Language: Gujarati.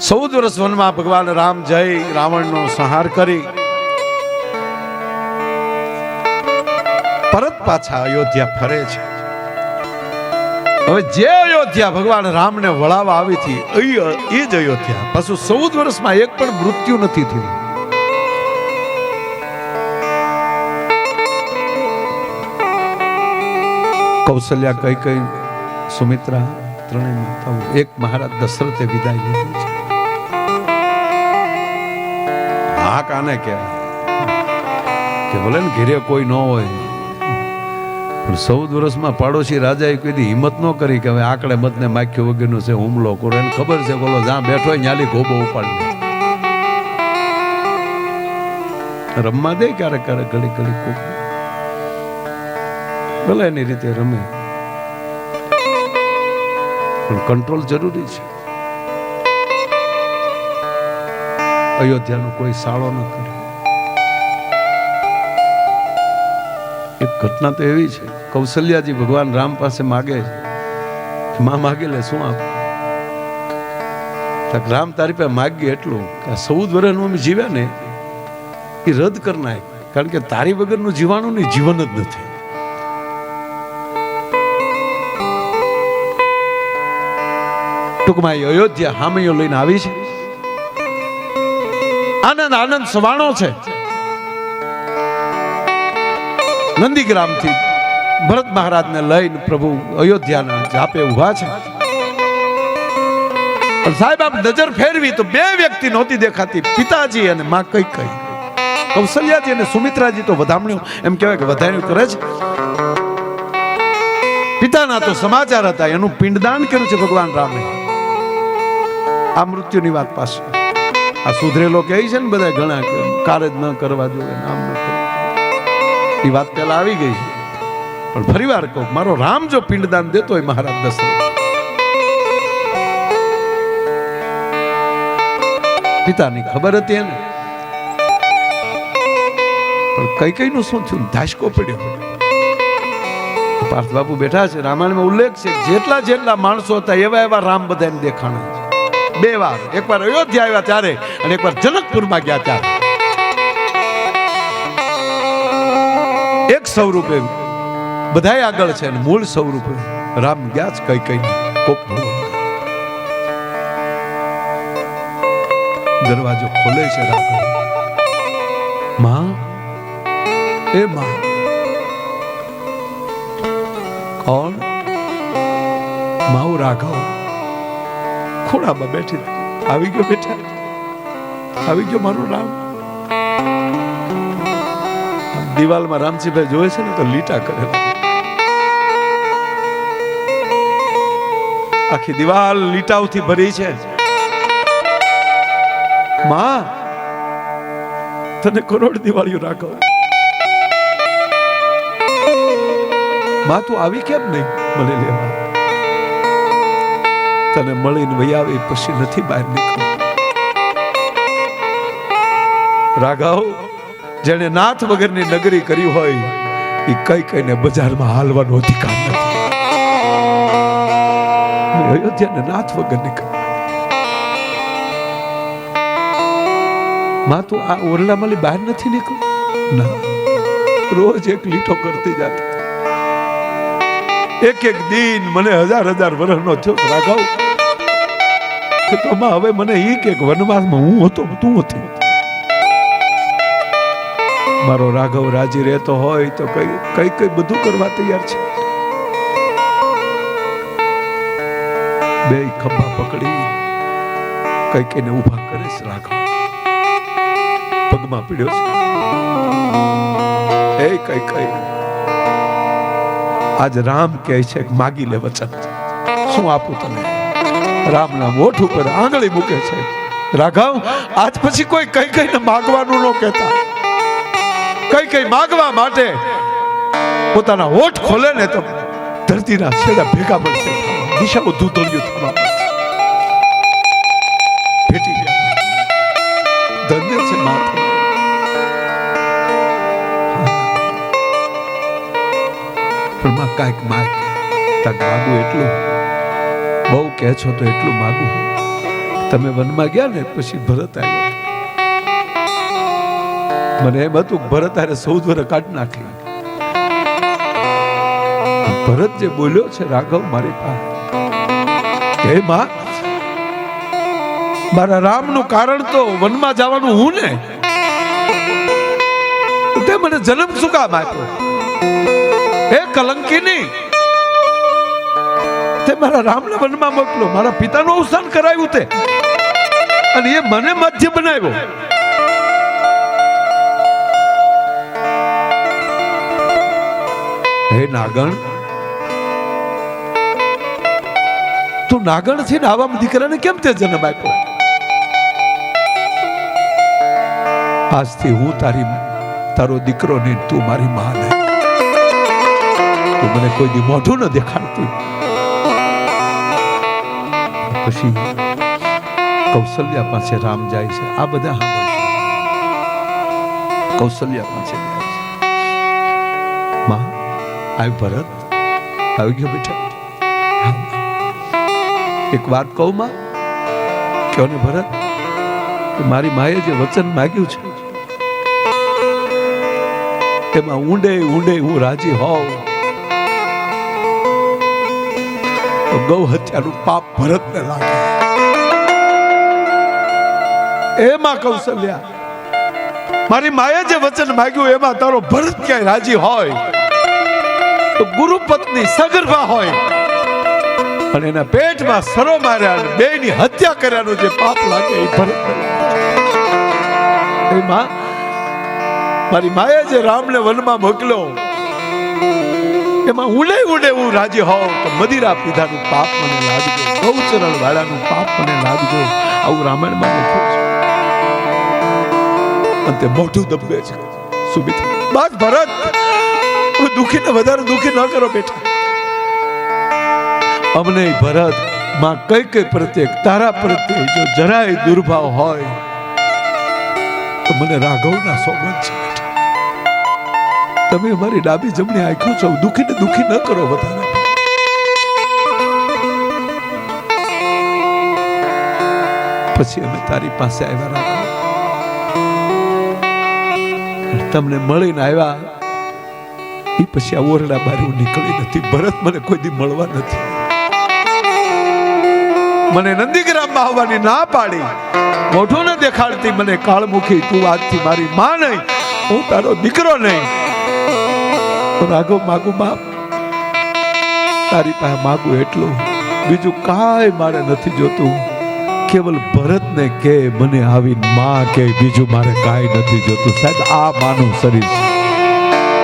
ચૌદ વર્ષ વનમાં ભગવાન રામ જય રાવણનો સંહાર કરી. પરત પાછા અયોધ્યા ફરે છે. હવે જે અયોધ્યા ભગવાન રામને વળાવવા આવી હતી એ જ અયોધ્યા. પાછું ચૌદ વર્ષમાં એક પણ મૃત્યુ નથી થયું. કૌશલ્યા કઈ કઈ, સુમિત્રા, ત્રણેય માતાઓ, એક મહારાજ દશરથે વિદાય લીધી છે. હા, કાને કહેવાય કે ભલે ને ઘેરે કોઈ ન હોય. પણ ચૌદ વર્ષમાં પાડોશી રાજાએ દી હિંમત ન કરી કે હવે આકડે મતને માખ્યો વગરનો છે, હુમલો કરો. એને ખબર છે, બોલો, જ્યાં બેઠો હોય ન્યાલી ગોબો ઉપાડી રમવા દે ક્યારેક ક્યારેક ઘડી ઘડી કોક ભલે એની રીતે રમે. પણ કંટ્રોલ જરૂરી છે. અયોધ્યાનો કોઈ સાળો ન કર્યો એક ઘટના તો એવી છે, કૌશલ્યાજી ભગવાન રામ પાસે માગે છે માં, માગે લે, શું આપ? રામ તારી પાસે માગી એટલું કે ચૌદ વર્ષનું અમે જીવ્યા ને, એ રદ કરી નાખ કારણ કે તારી વગરનું જીવાણું ને જીવન જ નથી. ટૂંકમાં અયોધ્યા હામૈયો લઈને આવી છે. આનંદ આનંદ સવાણો છે. નંદીગ્રામથી ભરત મહારાજને લઈને પ્રભુ અયોધ્યાના જાપે ઊભા છે. સાહેબ, આપ નજર ફેરવી તો બે વ્યક્તિ નહોતી દેખાતી, પિતાજી અને માં કઈ કઈ કૌશલ્યાજી અને સુમિત્રાજી તો વધામણ્યું, એમ કહેવાય કે વધાર્યું કરે છે. પિતાના તો સમાચાર હતા, એનું પિંડદાન કર્યું છે ભગવાન રામે. આ મૃત્યુની વાત પાસે આ સુધરેલો કહે છે ને બધા ઘણા કાર્ય ન કરવા જોઈએ, નામ એ વાત પહેલા આવી ગઈ છે. પણ ફરી વાર કહું, મારો રામ જો પિંડદાન દેતો હોય મહારાજ દશરથ. પિતાની ખબર હતી એને. પણ કઈ કઈ નું શું થયું? ધાસકો પડ્યો. પાર્થ બાપુ બેઠા છે. રામાયણમાં ઉલ્લેખ છે, જેટલા જેટલા માણસો હતા એવા એવા રામ બધાને દેખાણા બે વાર. એકવાર અયોધ્યા આવ્યા ત્યારે અને એકવાર જનકપુરમાં ગયા ત્યારે એક સ્વરૂપે બધાય આગળ છે અને મૂળ સ્વરૂપે રામ ગયા જ કઈ કઈ દરવાજો ખોલે છે માં? એ માં. કોણ? માઉ રાઘવ. ખૂણામાં બેઠી આવી ગયો બેઠા આવી ગયો મારું રામ. દિવાલમાં રામજીભાઈ જોવે છે ને તો લીટા કરે આખી દિવાલ લીટાઓથી ભરી છે. માં, તને કરોડ દિવાળીઓ રાખો. માં, તું આવી કેમ નહીં? મને લેવા તને મળીને વૈયાવી પછી નથી બહાર નીકળવું. રાઘવ જેને નાથ વગરની નગરી કરી હોય, એ કઈ કઈને બજારમાં હાલવાનો અધિકાર નથી. અયોધ્યાને નાથ વગર નીકળમાં, તું આ ઓરડામાંથી બહાર નથી નીકળ ના. રોજ એક લીટો કરતી જાતી. એક એક દિન મને હજાર હજાર વર્ષનો થયો રાઘવ હવે મને એક કે વનવાસમાં હું હતો, તું હતી. મારો રાઘવ રાજી રહેતો હોય તો કઈ કઈ કઈ બધું કરવા તૈયાર છે? બે ખભા પકડી કઈ કઈને ઊભા કરે છે રાઘવ. પગમાં પીડ્યો છે. એ કઈ કઈ. આજ રામ કહે છે માગી લે વચન. શું આપું તને? રામના મોઠ ઉપર આંગળી મૂકે છે. રાઘવ, આજ પછી કોઈ કઈ કઈને માગવાનું ન કહેતા. કઈ કઈ માગવા માટે? પોતાના હોઠ ખોલે ને તો ધરતીના છેડા ભેગા મળશે. દિશાઓ ધૂતળિયું થવા ભેટી ગયા. ધન્ય છે માતા. બહુ કહે છો તો એટલું માગું. તમે વનમાં ગયા ને પછી ભરત આવ્યો. મને એમ હતું ભરત આરે સૌદ વર કાઢ નાખી. ભરત જે બોલ્યો છે, રાઘવ, મારી પાસે. હે માં, મારા રામનું કારણ તો વનમાં જવાનું હું ને? તે મને જન્મ શું કામ આપ્યો? હે કલંકીની, તે મારા રામને વનમાં મોકલો. મારા પિતાનું અવસાન કરાવ્યું તે. અને એ મને મધ્ય બનાવ્યો. હે નાગણ? તું નાગણ છે ને આવા દીકરાને કેમ તે જન્મ આપ્યો? આજથી હું તારી તારો દીકરો ને તું મારી માં તું મને કોઈ દી મોઢું ન દેખાડતી. પછી કૌશલ્યા પાસે રામ જાય છે. આ બધા હા કૌશલ્યા પાસે જાય છે. માં આવ ભરત, આવી ગયો બેટા. એક વાત કહું માં? કહો ને ભરત મારી માએ જે વચન માગ્યું છે, એમાં ઊંડે ઊંડે હું રાજી હોઉં. તો ગૌ હત્યાનું પાપ ભરતને લાગે. એમાં કૌશલ્યા મારી માએ જે વચન માગ્યું એમાં તારો ભરત ક્યાંય રાજી હોય? તો ગુરુ પત્ની સગર્ભા હોય. અને એના પેટમાં સરો માર્યા અને ની હત્યા કર્યાનું જે પાપ લાગે એ ભરત એમાં મારી માએ જે રામને વનમાં મોકલ્યો, એમાં ઉડે ઉડે હું રાજી હોઉં તો મદિરા પીધાનું પાપ મને લાગજો, ગૌચરણ વાળાનું પાપ મને લાગજો, આવું રામાયણમાં લખ્યું છે. અને તે મોઢું દબે છે. સુમિત બાદ ભરત દુખીને વધારે દુખી ન કરો બેટા. અમને ભરતમાં કઈ કઈ પ્રત્યે, તારા પ્રત્યે જો જરાય દુર્ભાવ હોય, તો મને રાઘવના સોગંદ છે તમે અમારી ડાબી જમણી આંખો છો, દુઃખીને દુખી ન કરો વધારે. પછી અમે તારી પાસે આવ્યા રાઘવ. તમને મળીને આવ્યા એ પછી આ ઓરડા બહાર હું નીકળી નથી. ભરત મને કોઈ દી મળવા નથી. મને નંદીગ્રામમાં આવવાની ના પાડી. મોઢું ન દેખાડતી મને કાળમુખી, તું આજથી મારી માં નહીં, હું તારો દીકરો નહીં. રાઘવ, માગુ બાપ, તારી પાસે માગું એટલું. બીજું કાંઈ મારે નથી જોતું. કેવલ ભરતને કે, મને આવી માં કે, બીજું મારે કાંઈ નથી જોતું. સાહેબ, આ માનું શરીર છે.